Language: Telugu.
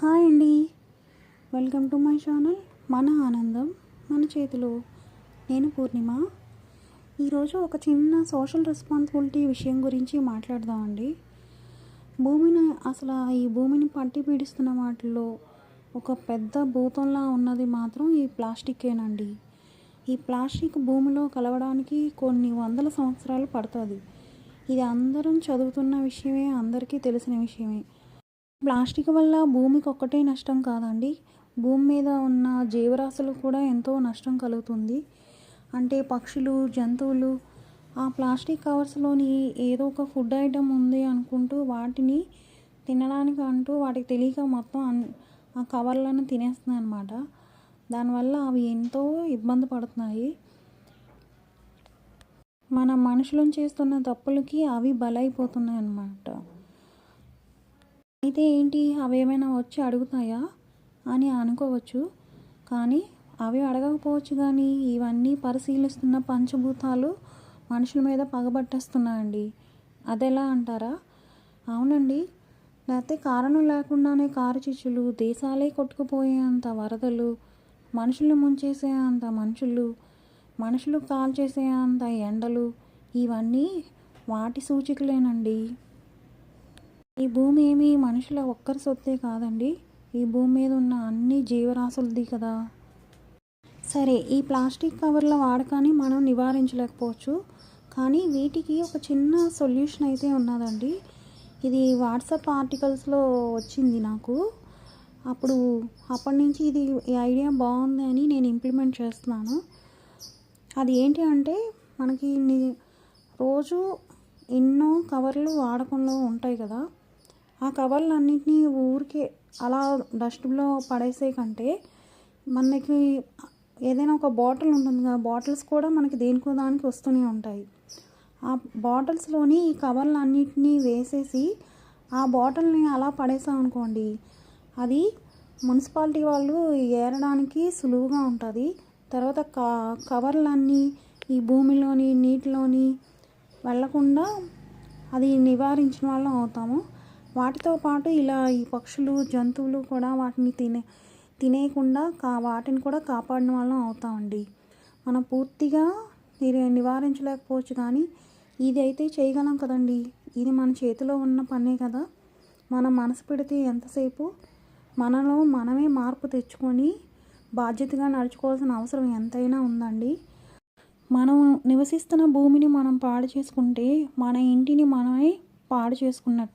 హాయ్ అండి. వెల్కమ్ టు మై ఛానల్ మన ఆనందం మన చేతిలో. నేను పూర్ణిమ. ఈరోజు ఒక చిన్న సోషల్ రెస్పాన్సిబిలిటీ విషయం గురించి మాట్లాడదామండి. భూమిని అసలు ఈ భూమిని పట్టి పీడిస్తున్న వాటిలో ఒక పెద్ద భూతంలా ఉన్నది మాత్రం ఈ ప్లాస్టికేనండి ఈ ప్లాస్టిక్ భూమిలో కలవడానికి కొన్ని వందల సంవత్సరాలు పడుతుంది. ఇది అందరం చదువుతున్న విషయమే అందరికీ తెలిసిన విషయమే. ప్లాస్టిక్ వల్ల భూమికి ఒక్కటే నష్టం కాదండి. భూమి మీద ఉన్న జీవరాశులు కూడా ఎంతో నష్టం కలుగుతుంది. అంటే పక్షులు జంతువులు ఆ ప్లాస్టిక్ కవర్స్లోని ఏదో ఒక ఫుడ్ ఐటెం ఉంది అనుకుంటూ వాటిని తినడానికి అంటూ వాటికి తెలియక మొత్తం అన్ ఆ కవర్లను తినేస్తున్నాయి అన్నమాట దానివల్ల అవి ఎంతో ఇబ్బంది పడుతున్నాయి. మన మనుషులను చేస్తున్న తప్పులకి అవి బలైపోతున్నాయి అన్నమాట అయితే ఏంటి? అవి ఏమైనా వచ్చి అడుగుతాయా? అని అనుకోవచ్చు. కానీ అవి అడగకపోవచ్చు కానీ ఇవన్నీ పరిశీలిస్తున్న పంచభూతాలు మనుషుల మీద పగబట్టేస్తున్నాయండి. అదెలా అంటారా? అవునండి. లేకపోతే కారణం లేకుండానే కారు చిచ్చులు దేశాలే కొట్టుకుపోయేంత వరదలు మనుషులు ముంచేసేంత మనుషులు మనుషులు కాల్చేసే అంత ఎండలు ఇవన్నీ వాటి సూచికలేనండి. ఈ భూమి ఏమి మనుషుల ఒక్కరి సొత్తే కాదండి. ఈ భూమి మీద ఉన్న అన్ని జీవరాశులది కదా. సరే ఈ ప్లాస్టిక్ కవర్ల వాడకాన్ని మనం నివారించలేకపోవచ్చు. కానీ వీటికి ఒక చిన్న సొల్యూషన్ అయితే ఉన్నదండి. ఇది వాట్సాప్ ఆర్టికల్స్లో వచ్చింది నాకు. అప్పుడు అప్పటి నుంచి ఇది ఈ ఐడియా బాగుంది అని నేను ఇంప్లిమెంట్ చేస్తున్నాను. అది ఏంటి అంటే మనకి రోజు ఎన్నో కవర్లు వాడకంలో ఉంటాయి కదా. ఆ కవర్లు అన్నింటినీ ఊరికే అలా డస్ట్బిన్లో పడేసే కంటే మనకి ఏదైనా ఒక బాటిల్ ఉంటుంది కదా బాటిల్స్ కూడా మనకి దేనికో దానికి వస్తూనే ఉంటాయి. ఆ బాటిల్స్లోని ఈ కవర్లు అన్నిటినీ వేసేసి ఆ బాటిల్ని అలా పడేసాం అనుకోండి అది మున్సిపాలిటీ వాళ్ళు ఏరడానికి సులువుగా ఉంటుంది. తర్వాత క కవర్లన్నీ ఈ భూమిలోని నీటిలోని వెళ్ళకుండా అది నివారించిన వాళ్ళం అవుతాము. వాటితో పాటు ఇలా ఈ పక్షులు జంతువులు కూడా వాటిని తినే తినేయకుండా కా వాటిని కూడా కాపాడిన వాళ్ళం అవుతామండి. మనం పూర్తిగా నివారించలేకపోవచ్చు కానీ ఇది అయితే చేయగలం కదండి. ఇది మన చేతిలో ఉన్న పనే కదా. మనం మనసు పెడితే ఎంతసేపు మనలో మనమే మార్పు తెచ్చుకొని బాధ్యతగా నడుచుకోవాల్సిన అవసరం ఎంతైనా ఉందండి. మనం నివసిస్తున్న భూమిని మనం పాడు చేసుకుంటే మన ఇంటిని మనమే పాడు చేసుకున్నట్టే.